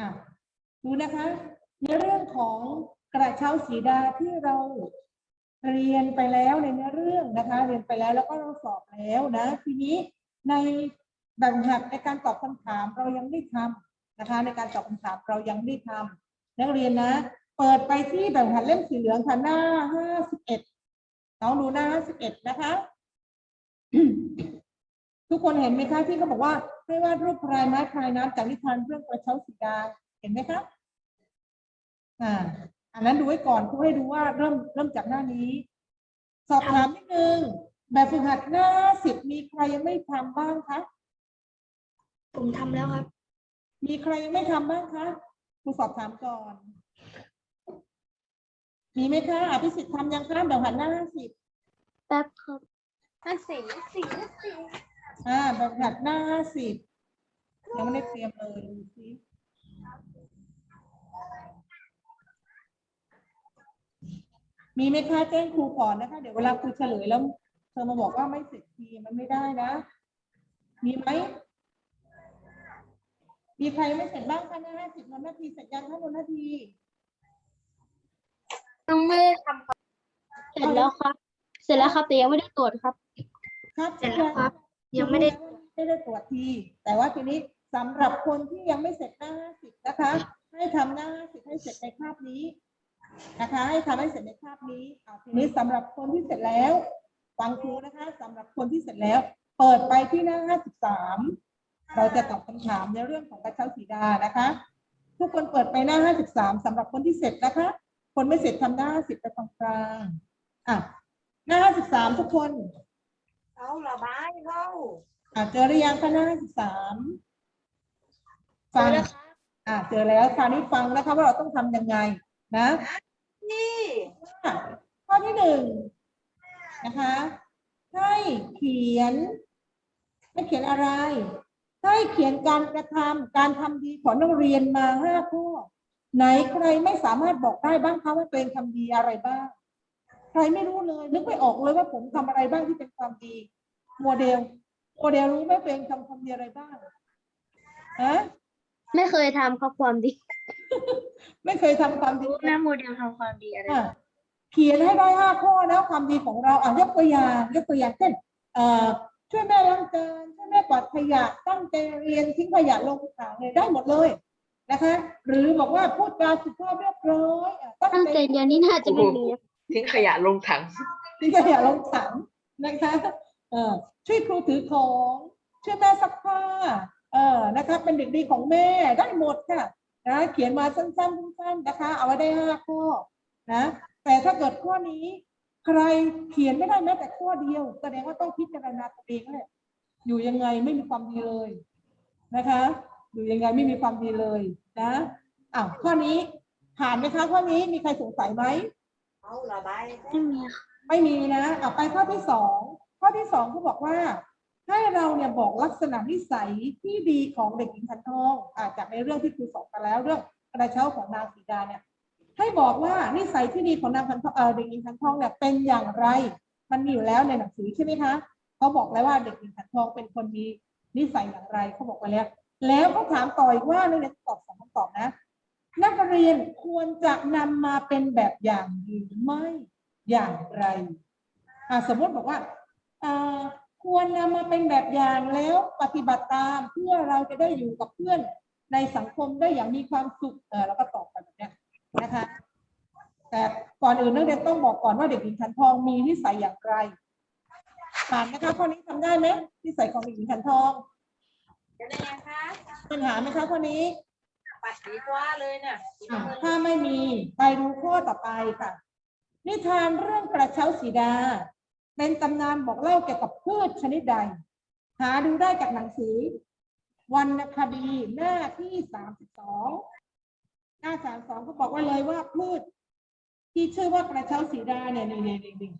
อะดูนะคะในเรื่องของกระเช้าสีดาที่เราเรียนไปแล้วในเนื้อเรื่องนะคะ เรียนไปแล้วแล้วก็เราสอบแล้วนะ ทีนี้ในแบบหัดในการตอบคำถามเรายังไม่ทำนะคะ ในการตอบคำถามเรายังไม่ทำนักเรียนนะ เปิดไปที่แบบหัดเล่มสีเหลืองค่ะหน้าห้าสิบเอ็ดน้องดูหน้าห้าสิบเอ็ดนะคะ ทุกคนเห็นไหมคะที่เขาบอกว่า ให้วาดรูปพรายไม้พรายน้ำจากนิทานเรื่องกระเช้าสีดาเห็นไหมคะอ่าอันนั้นดูไว้ก่อนเพื่อให้ดูว่าเริ่มเริ่มจากหน้านี้ สอบถามนิดนึงแบบฝึกหัดหน้าสิบมีใครยังไม่ทำบ้างคะผมทำแล้วครับ มีใครยังไม่ทำบ้างคะครูสอบถามก่อน มีไหมคะอภิสิทธิ์ทำยังคะแบบหัดหน้าสิบแป๊บครับห้าสี่สี่สี่ อ่าแบบหัดหน้าสิบยังไม่ได้เตรียมเลยดูสิมีไหมคะแจ้งครูก่อนนะคะ เดี๋ยวเวลาครูเฉลยแล้ว เธอมาบอกว่าไม่เสร็จทีมันไม่ได้นะ มีไหมมีใครไม่เสร็จบ้างคะหน้าสิบนนนาทีเสร็จยังคะนนนาทียังไม่ได้ทำครับ เสร็จแล้วครับ เสร็จแล้วครับแต่ยังไม่ได้ตรวจครับ ครับเสร็จแล้วครับ ยังไม่ได้ไม่ได้ตรวจที แต่ว่าทีนี้สำหรับคนที่ยังไม่เสร็จหน้าสิบนะคะ ให้ทำหน้าสิบให้เสร็จในคาบนี้นะคะ ให้ทำให้เสร็จในคาบนี้อ่าทีนี้สำหรับคนที่เสร็จแล้วฟังครูนะคะสำหรับคนที่เสร็จแล้ว เปิดไปที่หน้าห้าสิบสามเราจะตอบคำถามในเรื่องของกระเช้าสีดานะคะ ทุกคนเปิดไปหน้าห้าสิบสามสำหรับคนที่เสร็จนะคะ คนไม่เสร็จทำหน้าสิบไปตรงกลางอะหน้าห้าสิบสามทุกคน เอาละบายเราอ่าเจอหรือยังคะหน้าสิบสามฟังอ่าเจอแล้วคราวนี้ฟังนะคะว่าเราต้องทำยังไงนะนี่อะข้อที่หนึ่งนะคะ ให้เขียน ให้เขียนอะไร ให้เขียนการกระทำการทำดีของนักเรียนมาห้าข้อไหนใครไม่สามารถบอกได้บ้างคะว่าตัวเองทำดีอะไรบ้างใค รไม่รู้เลย นึกไม่ออกเลยว่าผมทำอะไรบ้างที่เป็นความดีโมเดลโมเดลรู้ไหมตัวเองทำความดีอะไรบ้างฮะไม่เคยทำครับความดี ไม่เคยทำความดีรู้นะโมเดลทำความดีอะไรอะเขียนให้ได้ห้าข้อแล้วความดีของเราอะยกตัวอย่างยกตัวอย่างเช่นเอ่อช่วยแม่ล้างจานช่วยแม่กวาดขยะตั้งใจเรียนทิ้งขยะลงถังเลยได้หมดเลยนะคะ หรือบอกว่าพูดจาสุภาพเรียบร้อยอะตั้งตั้งใจใจเรียนนี่น่าจะไม่มี ทิ้งขยะลงถังทิ้งขยะลงถังนะคะเออช่วยครูถือของช่วยแม่ซักผ้าเออนะคะเป็นเด็กดีของแม่ได้หมดค่ะนะเขียนมาสั้นๆสั้นๆนะคะ เอาไว้ได้ห้าข้อนะแต่ถ้าเกิดข้อนี้ ใครเขียนไม่ได้แม้แต่ข้อเดียว แสดงว่าต้องพิจารณาตัวเองแหละอยู่ยังไงไม่มีความดีเลยนะคะ อยู่ยังไงไม่มีความดีเลยนะอ้าวข้อนี้ผ่านไหมคะข้อนี้มีใครสงสัยไหม เอาละบายไม่มีค่ะไม่มีนะเอาไปข้อที่สองข้อที่สองเขาบอกว่า ให้เราเนี่ยบอกลักษณะนิสัยที่ดีของเด็กหญิงพันทองอ่าจากในเรื่องที่ครูสอนไปแล้วเรื่องกระเช้าของนางสีดาเนี่ยให้บอกว่านิสัยที่ดีของนางพันทองเออเด็กหญิงพันทองเนี่ยเป็นอย่างไร มันมีอยู่แล้วในหนังสือใช่ไหมคะเขาบอกแล้วว่าเด็กหญิงพันทองเป็นคนมีนิสัยอย่างไรเขาบอกไปแล้ว แล้วเขาถามต่ออีกว่าในนี้ตอบสองคำตอบนะ นักเรียนควรจะนำมาเป็นแบบอย่างหรือไม่อย่างไรอ่าสมมติบอกว่าอ่าควรนำมาเป็นแบบอย่างแล้วปฏิบัติตามเพื่อเราจะได้อยู่กับเพื่อนในสังคมได้อย่างมีความสุขเออแล้วก็ตอบไปแบบเนี้ยนะคะ แต่ก่อนอื่นนักเรียนต้องบอกก่อนว่าเด็กหญิงขันทองมีนิสัยอย่างไรผ่านนะคะข้อนี้ทำได้ไหมนิสัยของเด็กหญิงขันทองจะได้ยังคะปัญหาไหมคะข้อนี้ ปัดดีกว่าเลยน่ะอะถ้าไม่มีไปดูข้อต่อไปค่ะ นิทานเรื่องกระเช้าสีดา เป็นตำนานบอกเล่าเกี่ยวกับพืชชนิดใด หาดูได้จากหนังสือวรรณคดีหน้าที่สามสิบสองหน้าสามสองเขาบอกไว้เลยว่าพืช ที่ชื่อว่ากระเช้าสีดาเนี่ยนี่นี่นี่นี่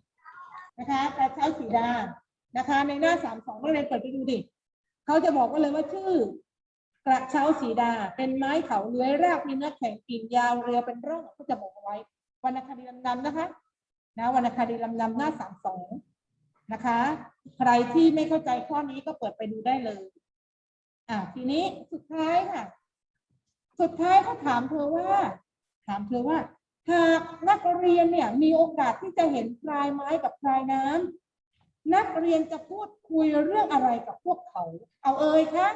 นะคะกระเช้าสีดานะคะ ในหน้าสามสองนักเรียนเปิดไปดูดิเขาจะบอกไว้เลยว่าชื่อ กระเช้าสีดา เป็นไม้เขาเลื้อยรากมีเนื้อแข็งกิ่งยาวเรือเป็นร่องก็จะบอกเอาไว้วรรณคดีลำนำนะคะนะวรรณคดีลำนำหน้าสามสองนะคะ ใครที่ไม่เข้าใจข้อนี้ก็เปิดไปดูได้เลย อะทีนี้สุดท้ายค่ะ สุดท้ายเขาถามเธอว่า ถามเธอว่าหากนักเรียนเนี่ยมีโอกาสที่จะเห็นพลายไม้กับพลายน้ำนักเรียนจะพูดคุยเรื่องอะไรกับพวกเขา เอาเอ่ยคะ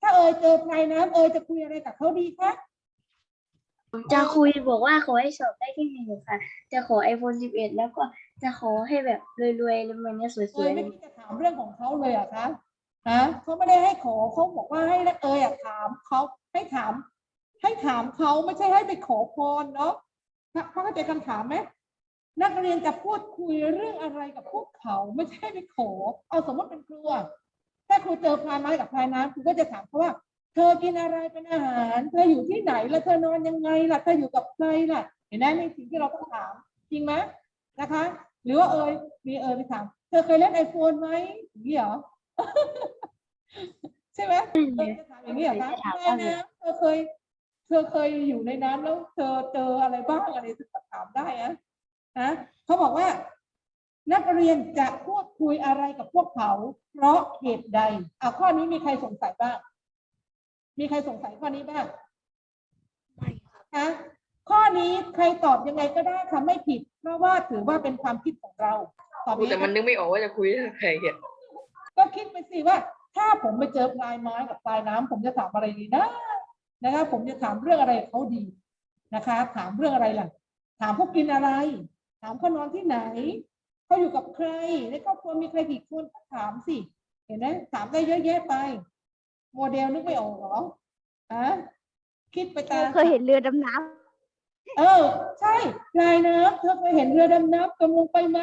ถ้าเอ่ยเจอพลายน้ำเอ่ยจะคุยอะไรกับเขาดีคะจะคุยบอกว่าขอให้สอบได้ที่หนึ่งค่ะ จะขอ iPhone 11 แล้วก็จะขอให้แบบรวยๆแล้วมันเนี่ยสเอ่วยยไม่คิดจะถามเรื่องของเขาเลยเหรอะคะฮะเขาไม่ได้ให้ขอเขาบอกว่าให้นักเอ่ยอะถามเขาให้ถาม ให้ถามเขาไม่ใช่ให้ไปขอพรเนาะพระพระเข้าใจคำถามไหมนักเรียนจะพูดคุยเรื่องอะไรกับพวกเขาไม่ใช่ไปขอ เอาสมมติเป็นครูอะถ้าครูเจอพลายไม้กับพลายน้ำครูก็จะถามเขาว่า เธอกินอะไรเป็นอาหาร เธออยู่ที่ไหนแล้วเธอนอนยังไงล่ะเธออยู่กับใครล่ะ เห็นไหมในสิ่งที่เราต้องถามจริงไหมนะคะ หรือว่าเอยมีเอยไปถามเธอเคยเล่นไอโฟนไหมอย่างนี้เหรอใช่ไหมเออจะถามอย่างนี้เหรอคะแม่น้ำเธอเคย เธอเคยอยู่ในน้ำแล้ว เธอเจออะไรบ้างอะไรที่ถามได้อะนะเขาบอกว่า นักเรียนจะพูดคุยอะไรกับพวกเขา เพราะเหตุใดอะข้อนี้มีใครสงสัยบ้าง มีใครสงสัยข้อนี้บ้างฮะข้อนี้ใครตอบยังไงก็ได้ค่ะไม่ผิด เพราะว่าถือว่าเป็นความคิดของเราตอบกูยังไงแต่มันนึกไม่ออกว่าจะคุยเรื่องอะไรอะก็คิดไปสิว่า ถ้าผมไปเจอปลายไม้กับปลายน้ำผมจะถามอะไรดีนะนะคะผมจะถามเรื่องอะไรเขาดีนะคะ ถามเรื่องอะไรล่ะ ถามเขากินอะไร ถามเขานอนที่ไหน เขาอยู่กับใครในครอบครัวมีใครกี่คนก็ถามสิเห็นไหมถามได้เยอะแยะไป โมเดลนึกไม่ออกเหรออะคิดไปตามเคยเห็นเรือดำน้เออ ใช่ลายน้ำเธอเคยเห็นเรือดำน้ำจมลงไปไหม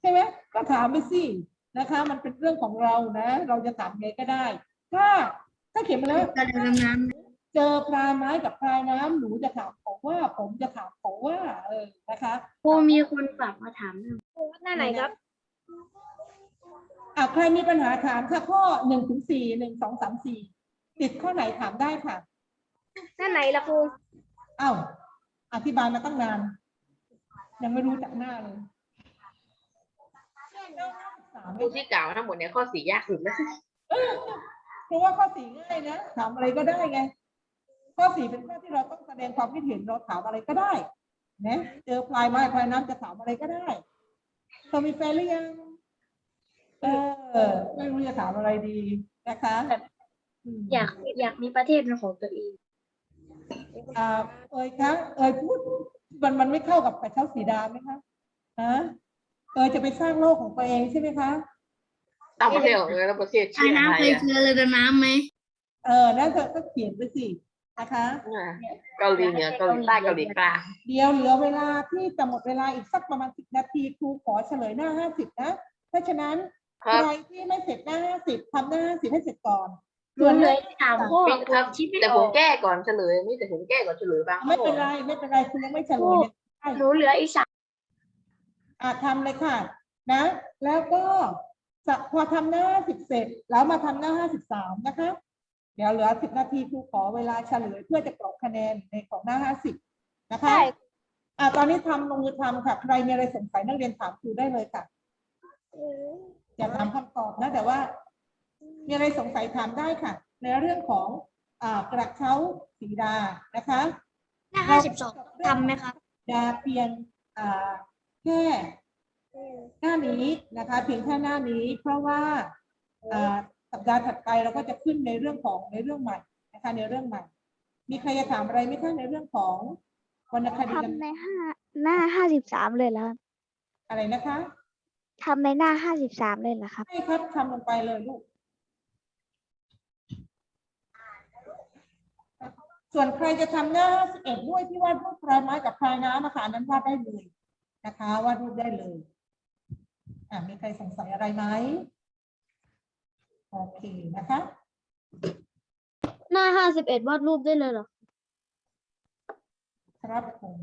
ใช่ไหมก็ถามไปสินะคะ มันเป็นเรื่องของเรานะ เราจะถามไงก็ได้ ถ้า ถ้าเขียนมาแล้วๆการดำน้ เจอปลาไม้กับปลายน้ำหนูจะถามเขาว่า ผมจะถามเขาว่าเออนะคะำครูมีคนฝากมาถามำหน้าไหนครับอะใครมีปัญหาถามค่ะข้อหนึ่งถึงสี่หนึ่งสองสามสี่ติดข้อไหนถามได้ค่ะหน้าไหนล่ะครูเอ้าอธิบายมาตั้งนาน ยังไม่รู้จักหน้าเลยสามกูที่กล่าวทั้งหมดเนี่ยข้อสี่ยากสุดนะเพราะว่าข้อสี่ง่ายนะถามอะไรก็ได้ไง ข้อสี่เป็นข้อที่เราต้องแสดงความคิดเห็นเราถามอะไรก็ได้นะเจอพลายไม้พลายน้ำจะถามอะไรก็ได้เธอมีแฟนหรือยังเออไม่รู้จะถามอะไรดีนะคะมอยากอยากมีประเทศเป็นของตัวเองอ่าเอ่ยคะเอ่ยพูดมันมันไม่เข้ากับกระเช้าสีดาไหมคะฮะเอ่ยจะไปสร้างโลกของตัวเองใช่ไหมคะตั้งประเทศของเลยแล้วประเทศชื่ออะไรอะเรือดำน้ำไหมเออนั่นเธอก็เขียนไปสิ นะคะอ่าเกาหลีเหนือเกาหลีใต้เกาหลีกลางเดี๋ยวเหลือเวลาที่จะหมดเวลาอีกสักประมาณสิบนาทีครูขอเฉลยหน้าห้าสิบนะเพราะฉะนั้นครับใครที่ไม่เสร็จหน้าห้าสิบทำหน้าห้าสิบให้เสร็จก่อนรวมเลยสามข้อเป็นครับคิดไม่แต่อผอมกแก้ก่อนเฉลยนี่แต่ผมแก้ก่อนเฉลยบางข้อไม่เป็นไรไม่เป็นไรคุณยังไม่เฉลยเนี่ยได้หนูเหลืออีกสามอะทำเลยค่ะนะ แล้วก็จะพอทำหน้าสิบเสร็จแล้วมาทำหน้าห้าสิบสามนะคะ เดี๋ยวเหลือสิบนาทีครูขอเวลาเฉลยเพื่อจะกรอกคะแนนในของหน้าห้าสิบนะคะใช่อะตอนนี้ทำลงมือทำค่ะ ใครมีอะไรสงสัยนักเรียนถามครูได้เลยค่ะอย่าถามคำตอบนะ แต่ว่า มีอะไรสงสัยถามได้ค่ะ ในเรื่องของอ่ากระเช้าสีดานะคะหน้าห้าสิบสองทำไหมครับดาเพียงอ่าแค่หน้านี้นะคะ เพียงแค่หน้านี้ เพราะว่าอ่า สัปดาห์ถัดไปเราก็จะขึ้นในเรื่องของในเรื่องใหม่นะคะในเรื่องใหม่ มีใครจะถามอะไรไหมคะในเรื่องของวรรณคดีทำในห้าหน้าห้าสิบสามเลยแล้วอะไรนะคะทำในหน้าห้าสิบสามเลยเหรอครับใช่ครับทำลงไปเลยลูก ส่วนใครจะทำหน้า51ด้วยที่วาดรูปพลายไม้กับพลายน้ำนะคะอันนั้นวาดได้เลยนะคะวาดรูปได้เลยอ่ามีใครสงสัยอะไรไหม โอเคนะคะ หน้าห้าสิบเอ็ดวาดรูปได้เลยเหรอ ครับผม